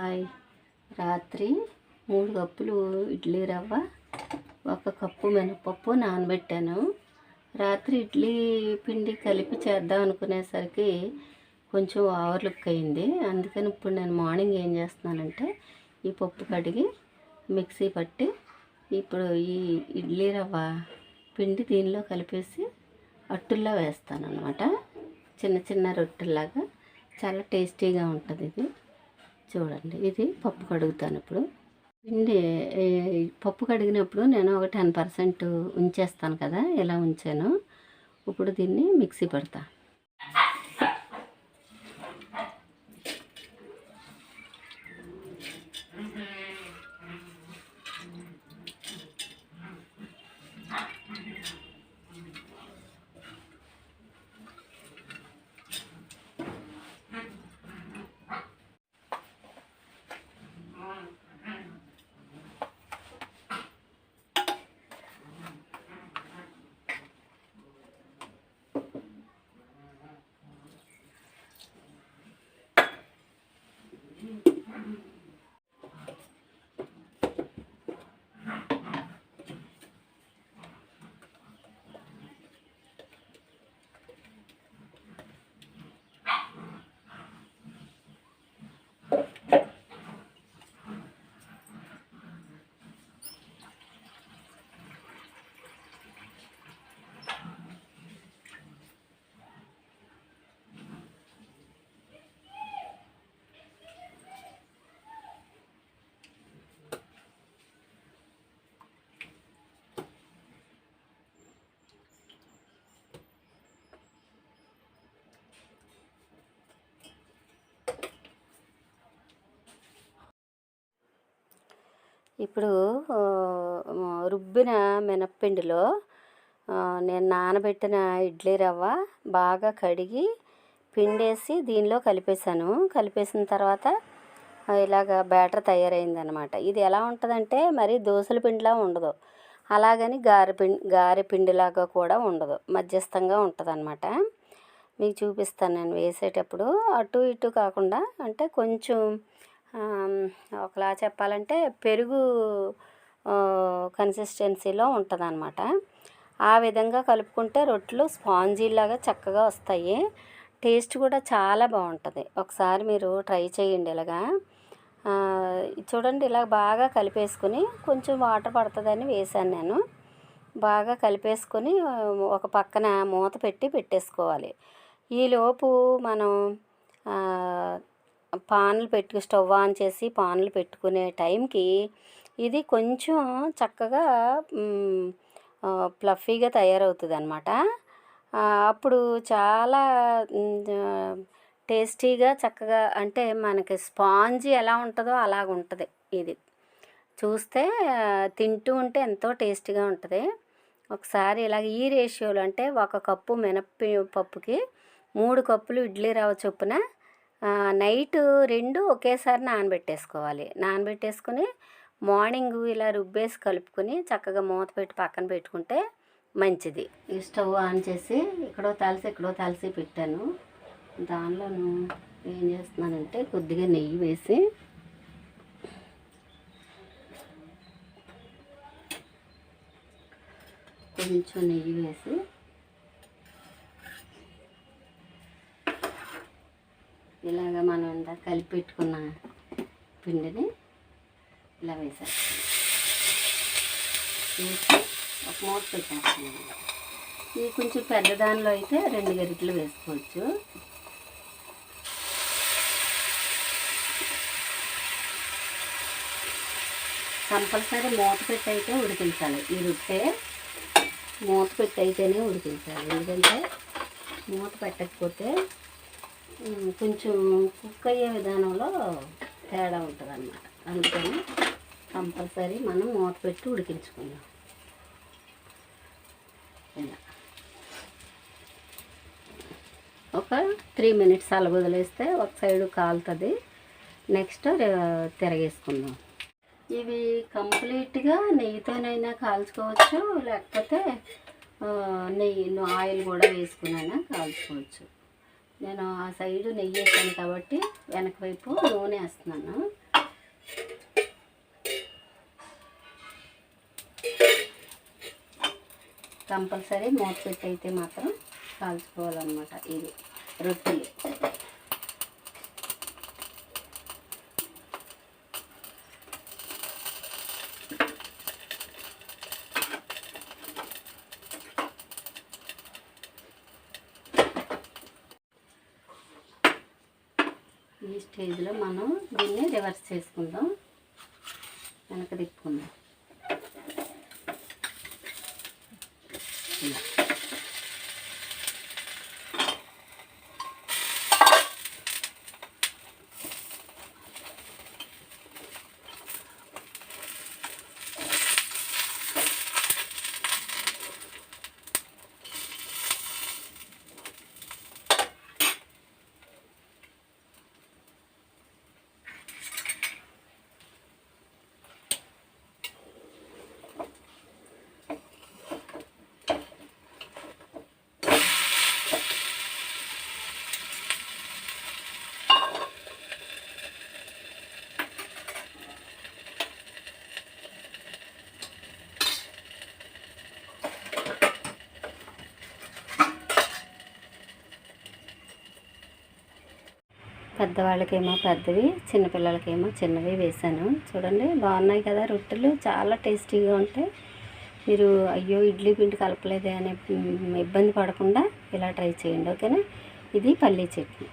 Hi. రాత్రి మూడు కప్పులు ఇడ్లీ రవ్వ ఒక కప్పు మినపప్పు నానబెట్టాను. రాత్రి ఇడ్లీ పిండి కలిపి చేద్దాం అనుకునేసరికి కొంచెం ఓవర్ లుక్ అయింది. అందుకని ఇప్పుడు నేను మార్నింగ్ ఏం చేస్తున్నానంటే ఈ పప్పు కడిగి మిక్సీ పట్టి ఇప్పుడు ఈ ఇడ్లీ రవ్వ పిండి దీనిలో కలిపేసి అట్టుల్లో వేస్తాను అనమాట చిన్న చిన్న రొట్టెల్లాగా. చాలా టేస్టీగా ఉంటుంది ఇది. చూడండి ఇది పప్పు కడుగుతాను ఇప్పుడు పిండి పప్పు కడిగినప్పుడు నేను ఒక టెన్ పర్సెంట్ ఉంచేస్తాను కదా ఇలా ఉంచాను. ఇప్పుడు దీన్ని మిక్సీ పెడతాను ఇప్పుడు రుబ్బిన మినప్పిండిలో నేను నానబెట్టిన ఇడ్లీ రవ్వ బాగా కడిగి పిండేసి దీనిలో కలిపేశాను. కలిపేసిన తర్వాత ఇలాగ బ్యాటర్ తయారైందనమాట ఇది ఎలా ఉంటుందంటే మరి దోశల పిండిలా ఉండదు. అలాగని గారె పిండి గారె పిండిలాగా కూడా ఉండదు. మధ్యస్థంగా ఉంటుంది అనమాట మీకు చూపిస్తాను నేను వేసేటప్పుడు. అటు ఇటు కాకుండా అంటే కొంచెం ఒకలా చెప్పాలంటే పెరుగు కన్సిస్టెన్సీలో ఉంటుంది అనమాట ఆ విధంగా కలుపుకుంటే రొట్టెలు స్పాంజీలాగా చక్కగా వస్తాయి. టేస్ట్ కూడా చాలా బాగుంటుంది. ఒకసారి మీరు ట్రై చేయండి ఇలాగా. చూడండి ఇలా బాగా కలిపేసుకుని కొంచెం వాటర్ పడుతుందని వేసాను నేను. బాగా కలిపేసుకొని ఒక పక్కన మూత పెట్టి పెట్టేసుకోవాలి. ఈలోపు మనం పాన్లు పెట్టు స్టవ్ ఆన్ చేసి పాన్లు పెట్టుకునే టైంకి ఇది కొంచెం చక్కగా ప్లఫీగా ఫ్లఫీగా తయారవుతుంది అనమాట అప్పుడు చాలా టేస్టీగా చక్కగా అంటే మనకి స్పాంజీ ఎలా ఉంటుందో అలాగ ఉంటుంది ఇది. చూస్తే తింటూ ఉంటే ఎంతో టేస్టీగా ఉంటుంది. ఒకసారి ఇలాగ ఈ రేషియోలో అంటే ఒక కప్పు మినప్పి పప్పుకి మూడు కప్పులు ఇడ్లీ రవ్వ చొప్పున నైట్ రెండు ఒకేసారి నానబెట్టేసుకోవాలి. నానబెట్టేసుకుని మార్నింగ్ ఇలా రుబ్బేసి కలుపుకొని చక్కగా మూత పెట్టి పక్కన పెట్టుకుంటే మంచిది. ఈ స్టవ్ ఆన్ చేసి ఇక్కడో తలసి ఇక్కడో తలసి పెట్టాను. దానిలోను ఏం చేస్తున్నానంటే కొద్దిగా నెయ్యి వేసి కొంచెం నెయ్యి వేసి ఇలాగ మనం ఇందా కలిపి పెట్టుకున్న పిండిని ఇలా వేసాను వేసి ఒక మూత పెట్టేస్తున్నాను ఇది కొంచెం పెద్ద దానిలో అయితే రెండు గరిట్లు వేసుకోవచ్చు. కంపల్సరీ మూత పెట్టి అయితే ఉడికించాలి. ఈ రొట్టె మూత పెట్టి అయితేనే ఉడికించాలి. ఎందుకంటే మూత పెట్టకపోతే కొంచెం కుక్ అయ్యే విధానంలో తేడా ఉంటుంది అన్నమాట అందుకని కంపల్సరీ మనం మూత పెట్టి ఉడికించుకుందాం. ఇలా. ఒక త్రీ మినిట్స్ అలా వదిలేస్తే ఒక సైడు కాలుతుంది. నెక్స్ట్ తిరగేసుకుందాం. ఇవి కంప్లీట్గా నెయ్యితోనైనా కాల్చుకోవచ్చు లేకపోతే నెయ్యి ఆయిల్ కూడా వేసుకునైనా కాల్చుకోవచ్చు. నేను ఆ సైడ్ నెయ్యి వేసాను కాబట్టి వెనక వైపు నూనె వేస్తున్నాను. కంపల్సరీ మూత పెట్టి అయితే మాత్రం కాల్చుకోవాలన్నమాట ఇది రొట్టెలు. ఈ స్టేజ్లో మనం దీన్ని రివర్స్ చేసుకుందాం. వెనక తిప్పుకుందాం ఇలా. పెద్దవాళ్ళకేమో పెద్దవి చిన్నపిల్లలకేమో చిన్నవి వేసాను చూడండి బాగున్నాయి కదా రొట్టెలు. చాలా టేస్టీగా ఉంటాయి. మీరు అయ్యో ఇడ్లీ పిండి కలపలేదే అనే ఇబ్బంది పడకుండా ఇలా ట్రై చేయండి ఓకేనా? ఇది పల్లీ చట్నీ.